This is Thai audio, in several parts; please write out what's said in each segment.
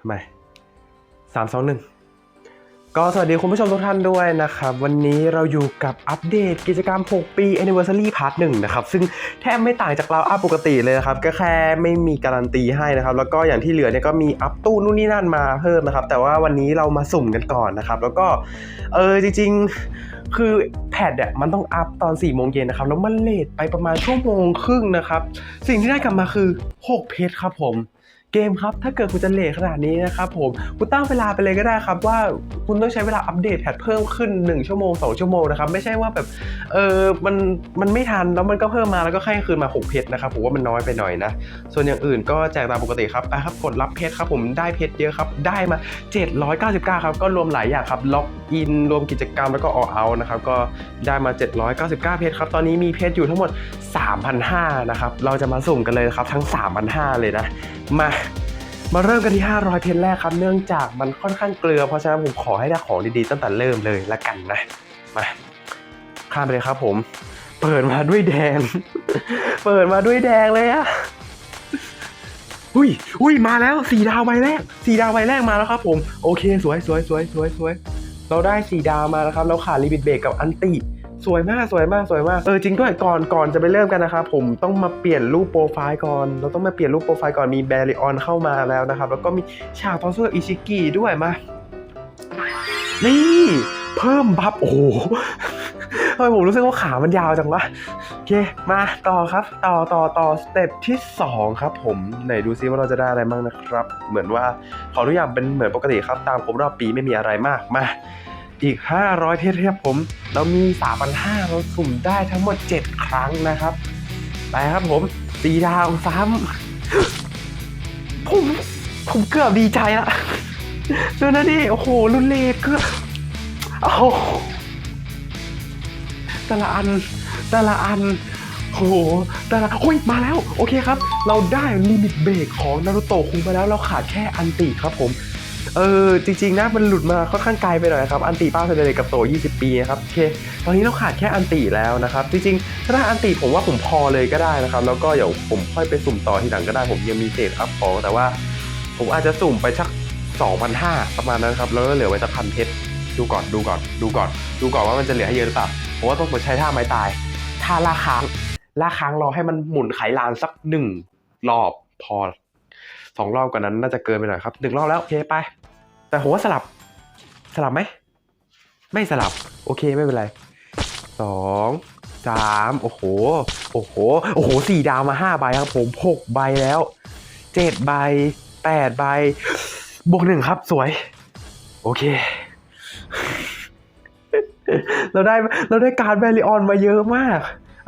ทำไมสามสองหนึ่งก็สวัสดีคุณผู้ชมทุกท่านด้วยนะครับ วันนี้เราอยู่กับอัปเดตกิจกรรม 6 ปี Anniversary Part 1นะครับ ซึ่งแทบไม่ต่างจากเราอัปกติเลยนะครับ ก็แค่ไม่มีการันตีให้นะครับ แล้วก็อย่างที่เหลือเนี่ยก็มีอัพตู้นู่นนี่นั่นมาเพิ่มนะครับ แต่ว่าวันนี้เรามาสุ่มกันก่อนนะครับ แล้วก็เออจริง ๆ คือแพดเนี่ยมันต้องอัพตอน4ี่โมงเย็นนะครับ แล้วมันเลทไปประมาณชั่วโมงครึ่งนะครับ สิ่งที่ได้กลับมาคือ 6 เพชรครับผม เกมครับ ถ้าเกิดคุณจะเลทขนาดนี้นะครับผมคุณตั้งเวลาไปเลยก็ได้ครับ ว่าคุณต้องใช้เวลาอัปเดตแพทเพิ่มขึ้น 1 ชั่วโมง 2 ชั่วโมงนะครับ ไม่ใช่ว่าแบบเออมันมันไม่ทันแล้วมันก็เพิ่มมาแล้วก็ให้คืนมา 6 เพชรนะครับผมว่ามันน้อยไปหน่อยนะ ส่วนอย่างอื่นก็แจกตามปกติครับไปครับกดรับเพชรครับผมได้เพชรเยอะครับ ได้มา 799 ครับ ก็รวมหลายอย่างครับล็อกอินรวมกิจกรรมแล้วก็ออเอานะครับก็ได้มา 799 เพชรครับตอนนี้มีเพชรอยู่ทั้งหมด3,500นะครับเราจะมาสุ่มกันเลยครับทั้ง3,500เลยนะ มา มาเริ่มกันที่ 500 เพชรแรกครับ เนื่องจากมันค่อนข้างเกลือ เพราะฉะนั้นผมขอให้ได้ของดีๆตั้งแต่เริ่มเลยละกันนะ มาข้ามไปเลยครับผม เปิดมาด้วยแดง เปิดมาด้วยแดงเลยอะอุ้ยอุ้ยมาแล้วสี่ดาวใบแรกสี่ดาวใบแรกมาแล้วครับผม โอเค สวยสวยสวยสวยสวยเราได้สี่ดาวมาแล้วครับ เราขาดลิมิตเบรกกับอันติ สวยมากสวยมากสวยมากเออจริงด้วยก่อนก่อนจะไปเริ่มกันนะครับผมต้องมาเปลี่ยนรูปโปรไฟล์ก่อน เราต้องมาเปลี่ยนรูปโปรไฟล์ก่อนมีแบริออนเข้ามาแล้วนะครับ แล้วก็มีฉากต่อสู้กับอิชิกิด้วยมา นี่ เพิ่มบัฟโอ้โหทำไมผมรู้สึกว่าขามันยาวจังวะโอเคมาต่อครับ ต่อต่อต่อสเต็ปที่ 2 ครับผมไหนดูซิว่าเราจะได้อะไรบ้างนะครับ เหมือนว่าขอทุกอย่างเป็นเหมือนปกติครับตามครบรอบปีไม่มีอะไรมากมา อีก 500เพชรครับผม เรามี 3,500เราสุ่มได้ทั้งหมด 7 ครั้งนะครับ ไปครับผมสีดาวซ้ำผม ผมเกือบดีใจละดูนะดิ โอ้โหรุนเลดเกือบโอ้แต่ละอันแต่ละอันโอ้โหแต่ละโอ้ยมาแล้ว โอเคครับ เราได้ลิมิตเบรกของนารูโตะคุงไปแล้ว เราขาดแค่อันติครับผม เออจริงๆนะมันหลุดมาค่อนข้างไกลไปหน่อยครับอันติป้าเซเลกับโต 20 ปีนะครับโอเคตอนนี้เราขาดแค่อันติแล้วนะครับจริงๆถ้าได้อันติผมว่าผมพอเลยก็ได้นะครับแล้วก็เดี๋ยวผมค่อยไปสุ่มต่อทีหลังก็ได้ผมยังมีเศษอัพของแต่ว่า ผมอาจจะสุ่มไปสัก2,500ประมาณนั้นครับแล้วก็เหลือไว้สักพันเพชรดูก่อนดูก่อนดูก่อน ดูก่อนว่ามันจะเหลือให้เยอะหรือเปล่าผมว่าต้องใช้ท่าไม้ตายท่าลาค้างลาค้างรอให้มันหมุนไขลานสักหนึ่งรอบพอ สองรอบกว่านั้นน่าจะเกินไปหน่อยครับหนึ่งรอบแล้วโอเคไป แต่ผมว่าสลับ สลับไหม ไม่สลับ โอเคไม่เป็นไรสองสามโอ้โห โอ้โห โอ้โหสี่ดาวมาห้าใบครับผมหกใบแล้วเจ็ดใบแปดใบบวกหนึ่งครับสวย โอเค เราได้เราได้การแบริออนมาเยอะมาก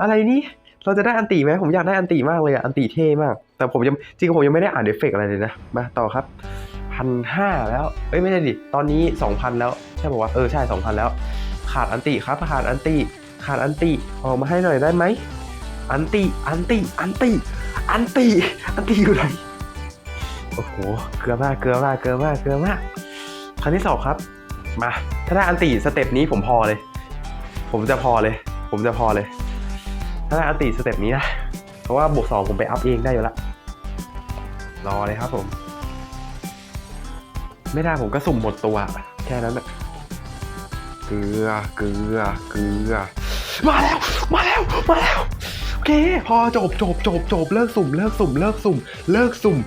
อะไรนี่ เราจะได้อันตีไหมผมอยากได้อันตีมากเลยอะอันตีเท่มาก แต่ผมยังจริงผมยังไม่ได้อ่านเอฟเฟกต์อะไรเลยนะมาต่อครับพันห้าแล้วเอ้ยไม่ใช่ดิตอนนี้สองพันแล้วใช่ป่าวะเออใช่สองพันแล้ว ขาดอันติครับขาดอันติขาดอันติออกมาให้หน่อยได้ไหมอันติอันติอันติอันติอันติอยู่ไหนโอ้โหเกลือมากเกลือมากเกลือมากเกลือมากครั้งที่สองครับมาถ้าได้อันติสเต็ปนี้ผมพอเลย ผมจะพอเลย ผมจะพอเลย ถ้าได้อันติสเต็ปนี้นะเพราะว่าบวกสองผมไปอัพเองได้อยู่ละรอเลยครับผม ไม่ได้ผมก็สุ่มหมดตัว แค่นั้นแหละเกลือเกลือเกลือ มาแล้ว มาแล้ว มาแล้ว โอเค พอจบจบจบจบเลิกสุ่ม เลิกสุ่ม เลิกสุ่ม เลิกสุ่ม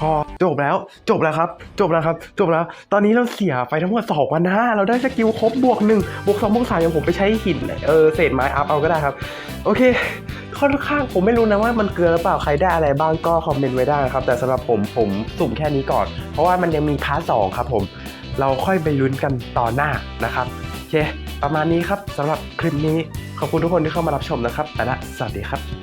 พอจบแล้ว จบแล้วครับ จบแล้วครับ จบแล้ว ตอนนี้เราเสียไปทั้งหมดสองพันห้าเราได้สกิลครบบวกหนึ่งบวกสองบวกสามอย่างผมไปใช้หินเออเศษไม้อัพเอาก็ได้ครับ โอเค ค่อนข้างผมไม่รู้นะว่ามันเกลือหรือเปล่าใครได้อะไรบ้างก็คอมเมนต์ไว้ได้นะครับ แต่สำหรับผมผมสุ่มแค่นี้ก่อน เพราะว่ามันยังมีพาร์ทสองครับ ผม เราค่อยไปลุ้นกันต่อหน้านะครับโอเค ประมาณนี้ครับสำหรับคลิปนี้ขอบคุณทุกคนที่เข้ามารับชมนะครับไปละสวัสดีครับ